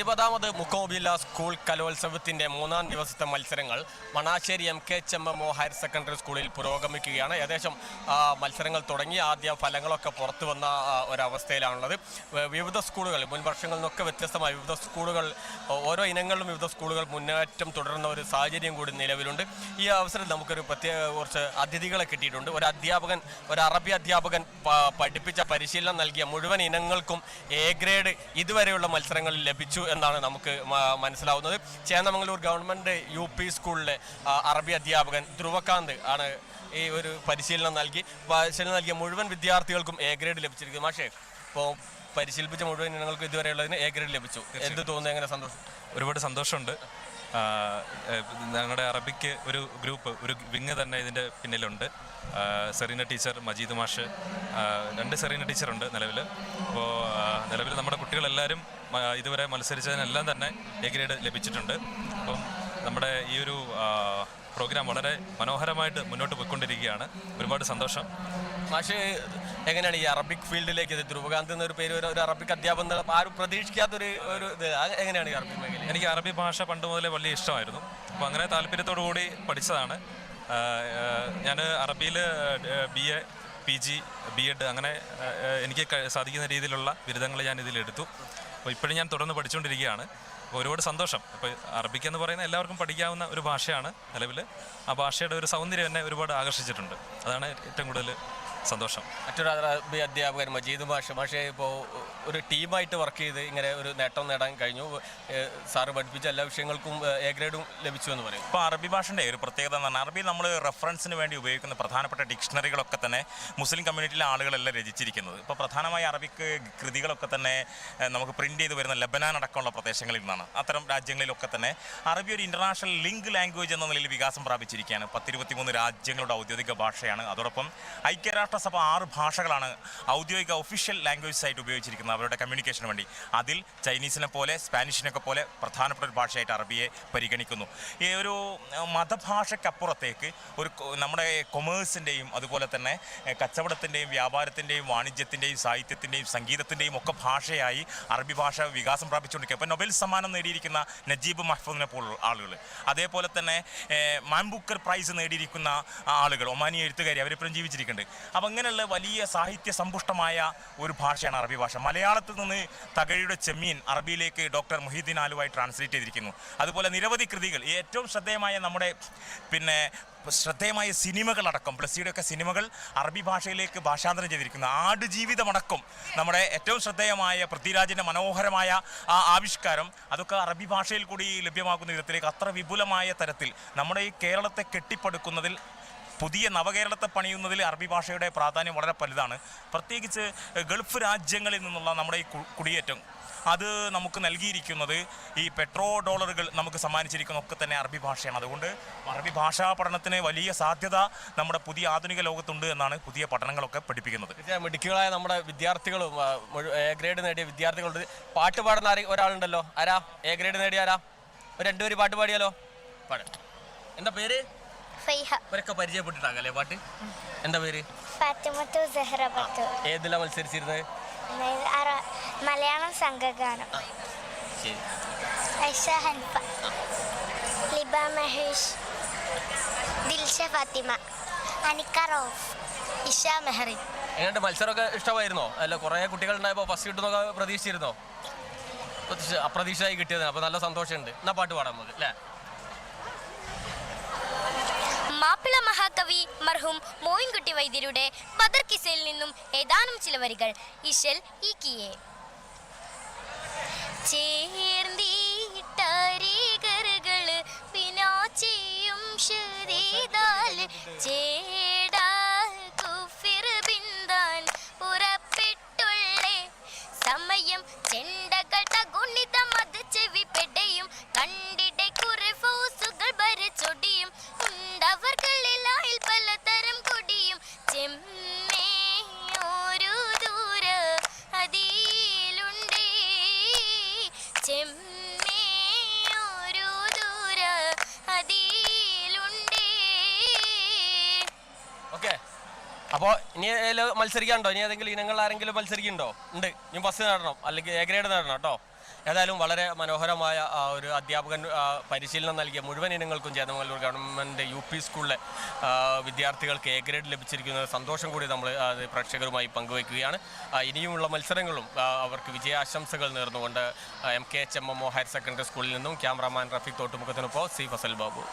ഇരുപതാമത് മുക്കോബില്ല school കലോത്സവത്തിന്റെ മൂന്നാം ദിവസത്തെ മത്സരങ്ങൾ Manassery M K H M M O higher secondary സ്കൂളിൽ പുരോഗമിക്കുകയാണ്. ഏകദേശം മത്സരങ്ങൾ തുടങ്ങി. ആദ്യ ഫലങ്ങളൊക്കെ പുറത്തു വന്ന ഒരവസ്ഥയിലാണുള്ളത്. വിവിധ സ്കൂളുകൾ മുൻ വർഷങ്ങളിൽ നിന്നൊക്കെ വ്യത്യസ്തമായ വിവിധ സ്കൂളുകൾ ഓരോ ഇനങ്ങളിലും വിവിധ സ്കൂളുകൾ മുന്നേറ്റം തുടരുന്ന ഒരു സാഹചര്യം കൂടി നിലവിലുണ്ട്. ഈ അവസരത്തിൽ നമുക്കൊരു പ്രത്യേക കുറച്ച് അതിഥികളെ കിട്ടിയിട്ടുണ്ട്. ഒരു അധ്യാപകൻ ഒരു അറബി അധ്യാപകൻ പഠിപ്പിച്ച പരിശീലനം നൽകിയ മുഴുവൻ ഇനങ്ങൾക്കും എ ഗ്രേഡ് ഇതുവരെയുള്ള മത്സരങ്ങളിൽ ലഭിച്ചു എന്നാണ് നമുക്ക് മനസ്സിലാവുന്നത്. ചേന്നമംഗലൂർ ഗവൺമെന്റ് യു പി സ്കൂളിലെ അറബി അധ്യാപകൻ ധ്രുവകാന്ത് ആണ് ഈ ഒരു പരിശീലനം നൽകി. പരിശീലനം നൽകിയ മുഴുവൻ വിദ്യാർത്ഥികൾക്കും എ ഗ്രേഡ് ലഭിച്ചിരിക്കുന്നു. പക്ഷേ ഇപ്പോൾ പരിശീലിപ്പിച്ച മുഴുവൻ ഇനങ്ങൾക്കും ഇതുവരെയുള്ളതിന് എ ഗ്രേഡ് ലഭിച്ചു. എന്ത് തോന്നുന്നു? എങ്ങനെ സന്തോഷം? ഒരുപാട് സന്തോഷമുണ്ട്. ഞങ്ങളുടെ അറബിക്ക് ഒരു ഗ്രൂപ്പ് ഒരു വിങ് തന്നെ ഇതിന്റെ പിന്നിലുണ്ട്. സെറീന ടീച്ചർ മജീദ് മാഷ്. രണ്ട് സെറീന ടീച്ചറുണ്ട് നിലവിൽ അപ്പോൾ നിലവിൽ നമ്മുടെ കുട്ടികളെല്ലാവരും ഇതുവരെ മത്സരിച്ചതിനെല്ലാം തന്നെ എ ഗ്രേഡ് ലഭിച്ചിട്ടുണ്ട്. അപ്പം നമ്മുടെ ഈ ഒരു പ്രോഗ്രാം വളരെ മനോഹരമായിട്ട് മുന്നോട്ട് പോയിക്കൊണ്ടിരിക്കുകയാണ്. ഒരുപാട് സന്തോഷം. മാഷ് എങ്ങനെയാണ് ഈ അറബിക് ഫീൽഡിലേക്ക് ഇത് ധ്രുവകാന്ത് എന്നൊരു പേര് ഒരു അറബിക് അധ്യാപകൻ ആരും പ്രതീക്ഷിക്കാത്തൊരു ഒരു ഇത്. എങ്ങനെയാണ് ഈ അറബിക് മേഖല എനിക്ക് അറബി ഭാഷ പണ്ട് മുതലേ വലിയ ഇഷ്ടമായിരുന്നു. അപ്പോൾ അങ്ങനെ താല്പര്യത്തോടു കൂടി പഠിച്ചതാണ്. ഞാൻ അറബിയിൽ B A P G B Ed അങ്ങനെ എനിക്ക് സാധിക്കുന്ന രീതിയിലുള്ള ബിരുദങ്ങൾ ഞാൻ ഇതിലെടുത്തു. അപ്പോൾ ഇപ്പോഴും ഞാൻ തുടർന്ന് പഠിച്ചുകൊണ്ടിരിക്കുകയാണ്. ഒരുപാട് സന്തോഷം. അപ്പോൾ അറബിക്ക് എന്ന് പറയുന്ന എല്ലാവർക്കും പഠിക്കാവുന്ന ഒരു ഭാഷയാണ് നിലവിൽ. ആ ഭാഷയുടെ ഒരു സൗന്ദര്യം എന്നെ ഒരുപാട് ആകർഷിച്ചിട്ടുണ്ട്. അതാണ് ഏറ്റവും കൂടുതൽ സന്തോഷം. മറ്റൊരു അറബി അധ്യാപകൻ മജീദ് മാഷ്. മാഷെ ഇപ്പോൾ ഒരു ടീമായിട്ട് വർക്ക് ചെയ്ത് ഇങ്ങനെ ഒരു നേട്ടം നേടാൻ കഴിഞ്ഞു. സാറ് പഠിപ്പിച്ച എല്ലാ വിഷയങ്ങൾക്കും എ ഗ്രേഡും ലഭിച്ചു എന്ന് പറയും. ഇപ്പോൾ അറബി ഭാഷന്റെ ഒരു പ്രത്യേകത എന്ന് പറഞ്ഞാൽ അറബി നമ്മൾ റെഫറൻസിന് വേണ്ടി ഉപയോഗിക്കുന്ന പ്രധാനപ്പെട്ട ഡിക്ഷണറികളൊക്കെ തന്നെ മുസ്ലിം കമ്മ്യൂണിറ്റിയിലെ ആളുകളെല്ലാം രചിച്ചിരിക്കുന്നത്. ഇപ്പോൾ പ്രധാനമായി അറബിക്ക് കൃതികളൊക്കെ തന്നെ നമുക്ക് പ്രിന്റ് ചെയ്ത് വരുന്ന ലബനാൻ അടക്കമുള്ള പ്രദേശങ്ങളിൽ നിന്നാണ്. അത്തരം രാജ്യങ്ങളിലൊക്കെ തന്നെ അറബി ഒരു ഇന്റർനാഷണൽ ലിങ്ക് ലാംഗ്വേജ് എന്ന നിലയിൽ വികാസം പ്രാപിച്ചിരിക്കുകയാണ്. പത്തിരുപത്തിമൂന്ന് രാജ്യങ്ങളുടെ ഔദ്യോഗിക ഭാഷയാണ്. അതോടൊപ്പം ഐക്യരാഷ്ട്രസഭ ആറ് ഭാഷകളാണ് ഔദ്യോഗിക ഒഫീഷ്യൽ ലാംഗ്വേജസ് ആയിട്ട് ഉപയോഗിച്ചിരിക്കുന്നത് അവരുടെ കമ്മ്യൂണിക്കേഷന് വേണ്ടി. അതിൽ ചൈനീസിനെ പോലെ സ്പാനിഷിനൊക്കെ പോലെ പ്രധാനപ്പെട്ട ഒരു ഭാഷയായിട്ട് അറബിയെ പരിഗണിക്കുന്നു. ഈ ഒരു മതഭാഷയ്ക്കപ്പുറത്തേക്ക് ഒരു നമ്മുടെ കൊമേഴ്സിന്റെയും അതുപോലെ തന്നെ കച്ചവടത്തിന്റെയും വ്യാപാരത്തിന്റെയും വാണിജ്യത്തിന്റെയും സാഹിത്യത്തിന്റെയും സംഗീതത്തിന്റെയും ഒക്കെ ഭാഷയായി അറബി ഭാഷ വികാസം പ്രാപിച്ചുകൊണ്ടിരിക്കുക. ഇപ്പോൾ നൊബേൽ സമ്മാനം നേടിയിരിക്കുന്ന നജീബ് മഹ്ഫൂദിനെ പോലുള്ള ആളുകൾ അതേപോലെ തന്നെ മാൻബുക്കർ പ്രൈസ് നേടിയിരിക്കുന്ന ആളുകൾ ഒമാനി എഴുത്തുകാരി അവരിപ്പോഴും ജീവിച്ചിരിക്കുന്നുണ്ട്. അപ്പം അങ്ങനെയുള്ള വലിയ സാഹിത്യ സമ്പുഷ്ടമായ ഒരു ഭാഷയാണ് അറബി ഭാഷ. മലയാളത്തിൽ നിന്ന് തകഴിയുടെ ചെമ്മീൻ അറബിയിലേക്ക് ഡോക്ടർ മുഹീദ്ദീൻ ആലുവായി ട്രാൻസ്ലേറ്റ് ചെയ്തിരിക്കുന്നു. അതുപോലെ നിരവധി കൃതികൾ ഏറ്റവും ശ്രദ്ധേയമായ നമ്മുടെ പിന്നെ ശ്രദ്ധേയമായ സിനിമകളടക്കം ബ്ലസ്സിയുടെ ഒക്കെ സിനിമകൾ അറബി ഭാഷയിലേക്ക് ഭാഷാന്തരം ചെയ്തിരിക്കുന്നു. ആട് ആടുജീവിതമടക്കം നമ്മുടെ ഏറ്റവും ശ്രദ്ധേയമായ പൃഥ്വിരാജിന്റെ മനോഹരമായ ആ ആവിഷ്കാരം അതൊക്കെ അറബി ഭാഷയിൽ കൂടി ലഭ്യമാക്കുന്ന വിധത്തിലേക്ക് അത്ര വിപുലമായ തരത്തിൽ നമ്മുടെ ഈ കേരളത്തെ കെട്ടിപ്പടുക്കുന്നതിൽ പുതിയ നവകേരളത്തെ പണിയുന്നതിൽ അറബി ഭാഷയുടെ പ്രാധാന്യം വളരെ വലുതാണ്. പ്രത്യേകിച്ച് ഗൾഫ് രാജ്യങ്ങളിൽ നിന്നുള്ള നമ്മുടെ ഈ കുടിയേറ്റം അത് നമുക്ക് നൽകിയിരിക്കുന്നത് ഈ പെട്രോ ഡോളറുകൾ നമുക്ക് സമ്മാനിച്ചിരിക്കുന്ന ഒക്കെ തന്നെ അറബി ഭാഷയാണ്. അതുകൊണ്ട് അറബി ഭാഷാ പഠനത്തിന് വലിയ സാധ്യത നമ്മുടെ പുതിയ ആധുനിക ലോകത്തുണ്ട് എന്നാണ് പുതിയ പഠനങ്ങളൊക്കെ പഠിപ്പിക്കുന്നത്. മിടുക്കുകളായ നമ്മുടെ വിദ്യാർത്ഥികളും എ ഗ്രേഡ് നേടിയ വിദ്യാർത്ഥികളുണ്ട്. പാട്ട് പാടുന്ന ഒരാളുണ്ടല്ലോ? ആരാ? എ ഗ്രേഡ് നേടിയ ആരാ? രണ്ടുപേര് പാട്ട് പാടിയാലോ? പാട്. എന്താ പേര്? ഇവരൊക്കെ പരിചയപ്പെട്ടിട്ടാകല്ലേ പാട്ട്? എന്താ പേര്? ഏതിലാ മത്സരിച്ചിരുന്നത് മലയാളം സംഘഗാനം. ലിബ മഹേഷ് ദിൽഷ ഫാത്തിമ അനിക്ക റോഫ് ഇഷ മെഹറി. എങ്ങനെയുണ്ട്? മത്സരമൊക്കെ ഇഷ്ടമായിരുന്നോ? അല്ല കുറേ കുട്ടികൾ ഉണ്ടായപ്പോൾ ഫസ്റ്റ് കിട്ടുന്നൊക്കെ പ്രതീക്ഷിച്ചിരുന്നോ? പ്രതീക്ഷ- അപ്രതീക്ഷിതമായി കിട്ടിയതാണ് അപ്പോൾ നല്ല സന്തോഷമുണ്ട്. എന്നാ പാട്ട് പാടാൻ നമുക്ക് അല്ലേ? മാപ്പിള മഹാകവി മർഹും മോയിൻകുട്ടി വൈദ്യരുടെ ബദർ കിസയിൽ നിന്നും ഏതാനും ചില വരികൾ. ഇഷൽ ഈ കിയെ കുഫിർ ബിന്ദാൻ സമയം ഓക്കെ. അപ്പോൾ ഇനി ഏതിലും മത്സരിക്കാനുണ്ടോ? ഇനി ഏതെങ്കിലും ഇനങ്ങൾ ആരെങ്കിലും മത്സരിക്കുന്നുണ്ടോ? ഉണ്ട്. ഇനി ബസ് നേടണം. അല്ലെങ്കിൽ എ ഗ്രേഡ് നേടണം കേട്ടോ. ഏതായാലും വളരെ മനോഹരമായ ഒരു അധ്യാപകൻ പരിശീലനം നൽകിയ മുഴുവൻ ഇനങ്ങൾക്കും ചേതമംഗലൂർ ഗവൺമെന്റ് യു പി സ്കൂളിലെ വിദ്യാർത്ഥികൾക്ക് എ ഗ്രേഡ് ലഭിച്ചിരിക്കുന്ന സന്തോഷം കൂടി നമ്മൾ പ്രേക്ഷകരുമായി പങ്കുവയ്ക്കുകയാണ് ഇനിയുമുള്ള മത്സരങ്ങളും അവർക്ക് വിജയാശംസകൾ നേർന്നുകൊണ്ട് M K H M M O higher secondary സ്കൂളിൽ നിന്നും ക്യാമറാമാൻ റഫീഖ് തോട്ടുമുഖത്തിനൊപ്പം സി ഫസൽ ബാബു.